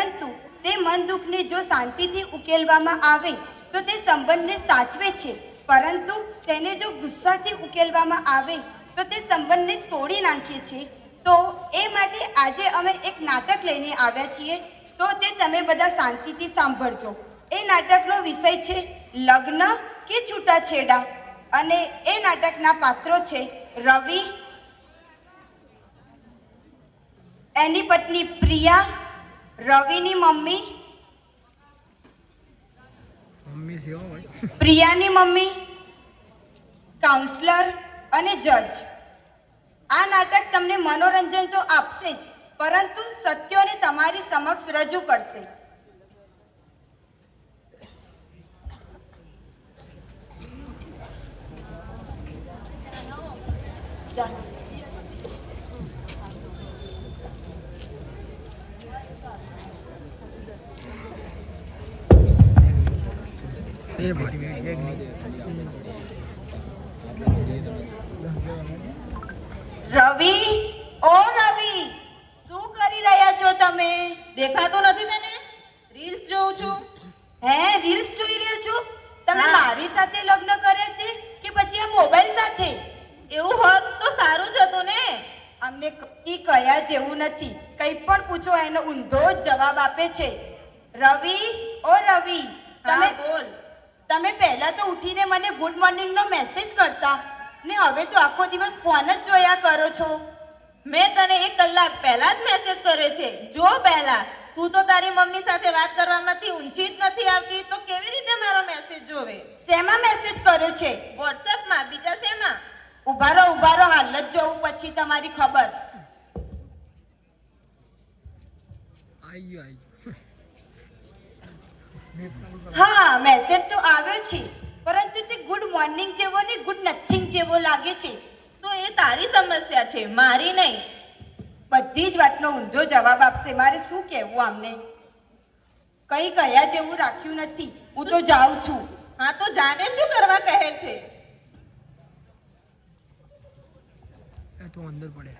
પરંતુ તે મન દુઃખને જો શાંતિથી ઉકેલવામાં આવે, તો તે સંબંધને સાચવે છે. પરંતુ તેને જો ગુસ્સાથી ઉકેલવામાં આવે, તો તે સંબંધને તોડી નાખે છે. તો એ માટે આજે અમે એક નાટક લઈને આવ્યા છીએ. તો તે તમે બધા શાંતિથી સાંભળજો. એ નાટકનો વિષય છે, લગ્ન કે છૂટાછેડા? અને એ નાટકના પાત્રો છે, રવિ, એની પત્ની પ્રિયા રવિની મમ્મી. પ્રિયાની મમ્મી. કાઉન્સલર અને જજ આ નાટક તમને મનોરંજન તો આપશે જ પરંતુ સત્યોને તમારી સમક્ષ રજૂ કરશે. જા. છે ભાઈ એક નહીં રવિ ઓ રવિ શું કરી રહ્યા છો તમે? દેખાતો નથી તને? રીલ્સ જોઉં છું. હે રીલ્સ જોઈ રહ્યા છો? તમે મારી સાથે લગ્ન કર્યા છે કે પછી આ મોબાઈલ સાથે? એવું હોત તો સારું જ હતું ને? અમને કઈ કયા જેવું નથી. કંઈ પણ પૂછો એનો ઊંધો જવાબ આપે છે. રવિ ઓ રવિ તમે બોલ. તમે પહેલા તો ઉઠીને મને ગુડ મોર્નિંગ નો મેસેજ કરતા ને હવે તો આખો દિવસ ફોન જ જોયા કરો છો. મેં તને એક કલાક પહેલા જ મેસેજ કર્યો છે. જો પહેલા, તું તો તારી મમ્મી સાથે વાત કરવામાંથી ઊંચી જ નથી આવતી, તો કેવી રીતે મારો મેસેજ જોવે? શેમાં મેસેજ કર્યો છે? વોટ્સએપમાં બીજા શેમાં? ઉભારો ઉભારો, હાલ જ જોઉં પછી તમારી ખબર. આઈ ગયો, આઈ હા મેસેજ તો આવ્યો છે. પરંતુ તે ગુડ મોર્નિંગ જેવો ને ગુડ નથિંગ જેવો લાગે છે. તો એ તારી સમસ્યા છે, મારી નહીં. બધી જ વાતનો ઊંધો જવાબ આપશે. મારે શું કહેવું આમને? કઈ કયા જેવું રાખ્યું નથી. હું તો જાઉં છું. હા, તો જાને શું કરવા કહે છે? તો અંદર પડે.